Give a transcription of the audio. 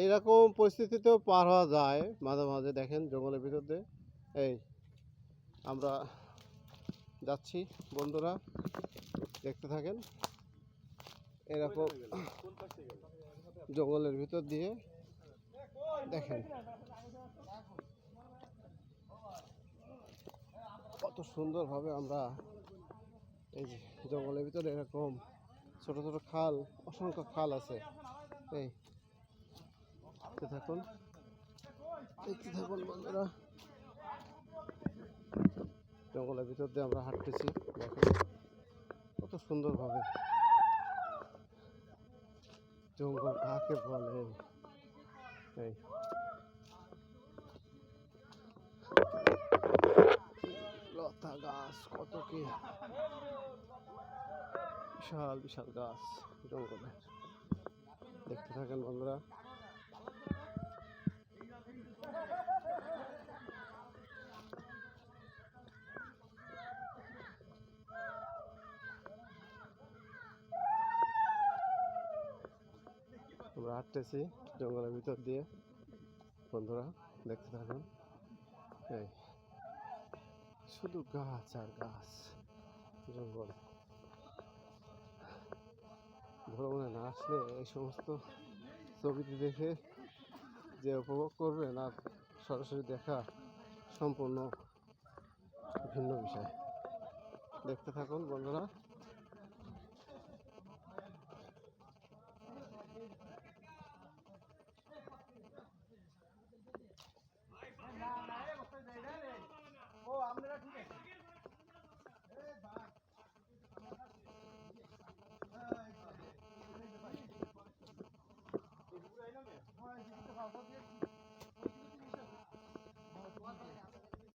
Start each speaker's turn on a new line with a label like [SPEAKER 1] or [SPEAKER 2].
[SPEAKER 1] এইরকম পরিস্থিতিতেও পার হওয়া যায় মাঝে মাঝে, দেখেন জঙ্গলের ভিতর এই, আমরা যাচ্ছি, বন্ধুরা, দেখতে থাকেন। এরকম জঙ্গলের ভিতর দিয়ে, দেখেন। কত সুন্দরভাবে আমরা এই জঙ্গলের ভিতরে এরকম ছোট ছোট খাল, অসংখ্য খাল আছে। এই দেখতে থাকুন। দেখতে থাকুন বন্ধুরা। জঙ্গলের ভিতর দিয়ে আমরা হাঁটতেছি, দেখুন কত সুন্দরভাবে। জঙ্গল কাকে বলে? এই। লতা গাছ, কত কি? বিশাল বিশাল গাছ জঙ্গলের দেখতে থাকেন বন্ধুরা। আমরা হাঁটতেছি জঙ্গলের ভিতর দিয়ে। বন্ধুরা, দেখতে থাকুন। এই, শুধু গাছ আর গাছ, জঙ্গল। ভ্রমণে না, আসলে এই সমস্ত ছবিটি দেখে যে উপভোগ করবেন আর সরাসরি দেখা সম্পূর্ণ ভিন্ন বিষয়। দেখতে থাকুন, বন্ধুরা।